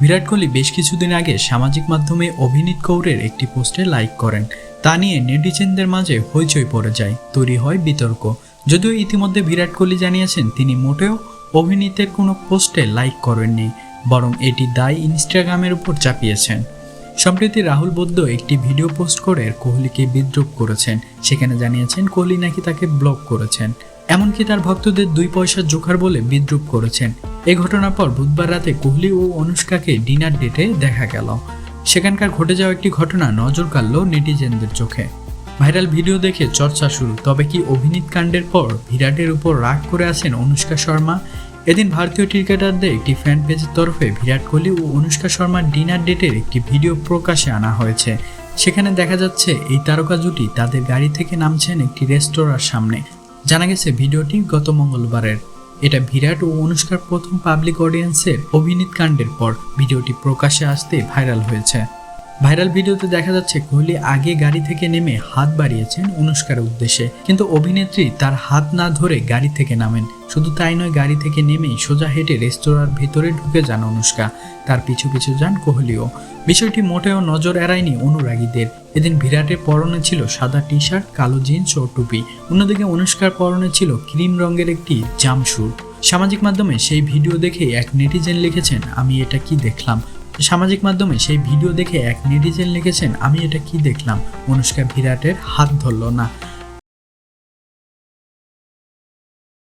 বিরাট কোহলি বেশ কিছুদিন আগে সামাজিক মাধ্যমে অভিনীত কৌরের একটি পোস্টে লাইক করেন। তা নিয়ে নেটিজেনদের মাঝে হইচই পড়ে যায়, তৈরি হয় বিতর্ক। যদিও ইতিমধ্যে বিরাট কোহলি জানিয়েছেন, তিনি মোটেও অভিনীতের কোনো পোস্টে লাইক করেননি, বরং এটি দায় ইনস্টাগ্রামের উপর চাপিয়েছেন। সম্প্রতি রাহুল বৌদ্ধ একটি ভিডিও পোস্ট করে কোহলিকে বিদ্রুপ করেছেন। সেখানে জানিয়েছেন, কোহলি নাকি তাকে ব্লক করেছেন। এমনকি তার ভক্তদের দুই পয়সা জোখার বলে বিদ্রুপ করেছেন। এই ঘটনার পর বুধবার রাতে কোহলি ও অনুষ্কাকে ডিনার ডেটে দেখা গেল। সেখানকার ঘটে যাওয়া একটি ঘটনা নজর কাড়ল নেটিজেনদের চোখে। ভাইরাল ভিডিও দেখে চর্চা শুরু, তবে কি অভিনীত কাণ্ডের পর বিরাটের উপর রাগ করে আছেন অনুষ্কা শর্মা? এদিন ভারতীয় ক্রিকেটারদের একটি ফ্যান পেজের তরফে বিরাট কোহলি ও অনুষ্কা শর্মার ডিনার ডেটের একটি ভিডিও প্রকাশে আনা হয়েছে। সেখানে দেখা যাচ্ছে, এই তারকা জুটি তাদের গাড়ি থেকে নামছেন একটি রেস্তোরাঁর সামনে। জানা গেছে, ভিডিওটি গত মঙ্গলবারের। এটা বিরাট ও অনুষ্কার প্রথম পাবলিক অডিয়েন্সের অভিনীত কাণ্ডের পর ভিডিওটি প্রকাশে আসতে ভাইরাল হয়েছে। ভাইরাল ভিডিওতে দেখা যাচ্ছে, কোহলি আগে গাড়ি থেকে নেমে হাত বাড়িয়েছেন অনুষ্কার উদ্দেশ্যে। কিন্তু অভিনেত্রী তার হাত না ধরে গাড়ি থেকে নামেন। শুধু তাই নয়, গাড়ি থেকে নেমেই সোজা হেঁটে রেস্তোরাঁর ভিতরে ঢুকে যান অনুষ্কা। তার পিছু পিছু যান কোহলিও। বিষয়টি মোটেও নজর এড়ায়নি অনুরাগীদের। এদিন বিরাটের পরনে ছিল সাদা টি শার্ট কালো জিন্স ও টুপি। অন্যদিকে অনুষ্কার পরনে ছিল ক্রিম রঙের একটি জামশুট সামাজিক মাধ্যমে সেই ভিডিও দেখে এক নেটিজেন লিখেছেন, আমি এটা কি দেখলাম? সামাজিক মাধ্যমে সেই ভিডিও দেখে এক নেটিজেন লিখেছেন, আমি এটা কি দেখলাম? অনুষ্কা বিরাটের হাত ধরল না।